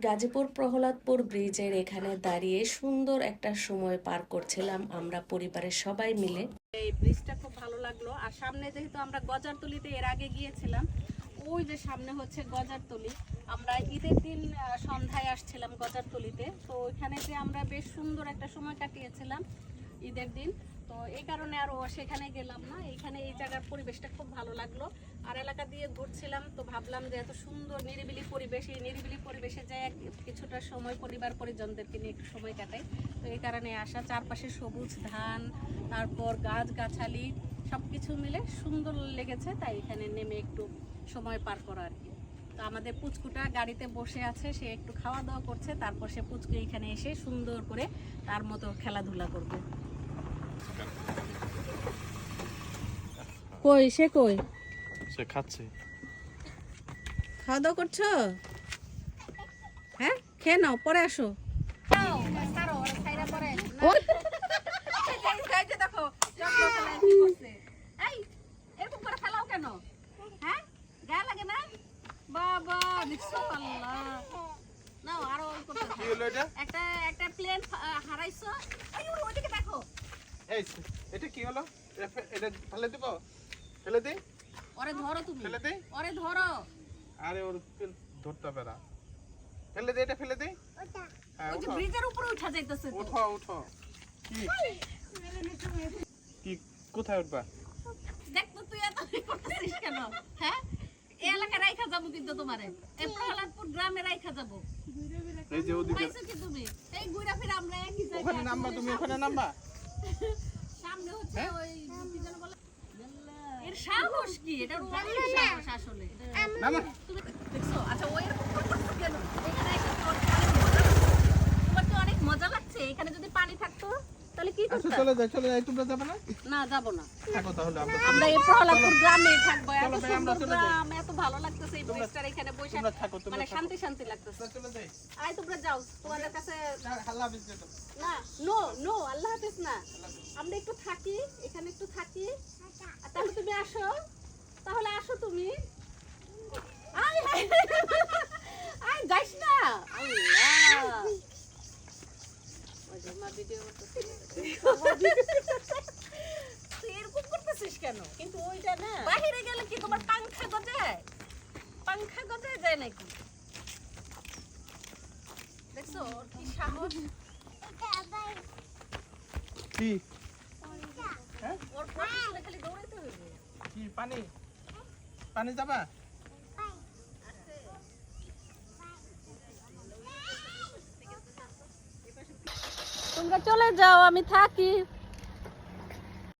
গাজীপুর প্রহ্লাদপুর ব্রিজের এখানে দাঁড়িয়ে সুন্দর একটা সময় পার করছিলাম আমরা পরিবারের সবাই মিলে। এই ব্রিজটা খুব ভালো লাগল। আর সামনে যেহেতু আমরা গজারতলিতে এর আগে গিয়েছিলাম, ওই যে সামনে হচ্ছে গজারতলি। আমরা ঈদের দিন সন্ধ্যায় আসছিলাম গজারতলিতে। তো ওইখানে যে আমরা বেশ সুন্দর একটা সময় কাটিয়েছিলাম ঈদের দিন। তো এই কারণে আর সেখানে গেলাম না। এখানে এই জায়গার পরিবেশটা খুব ভালো লাগল। আর এলাকা দিয়ে ঘুরছিলাম তো ভাবলাম যে এত সুন্দর নিরিবিলি পরিবেশ, এই নিরিবিলি পরিবেশে যে কিছুটা সময় পরিবার পরিজনদেরকে নিয়ে একটু সময় কাটাই। তো এই কারণে আসা, চারপাশে সবুজ ধান, তারপর গাছ গাছালি সব কিছু মিলে সুন্দর লেগেছে, তাই এখানে নেমে একটু সময় পার করা আর কি। তো আমাদের পুচকুটা গাড়িতে বসে আছে, সে একটু খাওয়া দাওয়া করছে, তারপর সে পুচকু এখানে এসে সুন্দর করে তার মতো খেলাধুলা করবে। কই সে কই? সে খাচ্ছে। খাওয়া দাওয়া করছ? হ্যাঁ খেয়ে নাও পরে আসো? হ্যাঁ? একটা একটা প্লেন হারাইছো। ওই, ওইদিকে দেখো। এই এটা কি হলো? এটা ফেলে দিব? ফেলে দে? ওরে ধরো তুমি। ফেলে দে? ওরে ধরো। আরে ওর ধরতে হবে না। ফেলে দে এটা ফেলে দে। হ্যাঁ ওই যে ব্রিজের উপরে উঠা যাইতেছে তো। উঠো উঠো। কি? কি কোথায় উঠবা? দেখ তো তুই এত করতেছিস কেন? হ্যাঁ? এই এলাকা রাইখা যাব কিন্তু তোমারে। এই প্রহ্লাদপুর গ্রামে রাইখা যাব। এই যে ওদিকে পাইছো কি তুমি? এই ঘুরা ফিরে আমরা একই ওখানে জায়গায় নামবা তুমি ওখানে নামবা। সামনে হচ্ছে হ্যাঁ? ওই কি যেন বলে? এর সাহস কি? এটা ওর সাহস আসলে। দেখছ? আচ্ছা ওই এরকম করতেছে কেন? এখানে লাগছে। তোমার তো অনেক মজা লাগছে? এখানে যদি পানি থাকতো? তাহলে কি আচ্ছা করতে? চলে যাই চলে যাই তোমরা যাবে না? না যাব না। থাকো তাহলে আমরা। আমরা এই প্রহ্লাদপুর গ্রামে থাকব এত সুন্দর গ্রাম এত ভালো লাগতেছে এই ব্রিজটার এখানে বসে। মানে শান্তি শান্তি লাগতেছে। চলে যাই। আয় তোমরা যাও। তোমাদের কাছে বিজে তো না নো নো আল্লাহ হাফেজ না। আমরা একটু থাকি এখানে একটু থাকি। তাহলে তুমি আসো। তাহলে আসো তুমি আয় হায় আয় যাইস না আল্লাহ ওই যে মা ভিডিও তুই এরকম করতেছিস কেন? কিন্তু ওইটা না। বাহিরে গেলে কি তোমার পাংখা গজায়? পাংখা গজায় যায় নাকি? দেখছ ওর কি সাহস? কি? ওর খালি দৌড়াইতে হইবে। কি পানি? পানি যাবা? তোমরা চলে যাও আমি থাকি।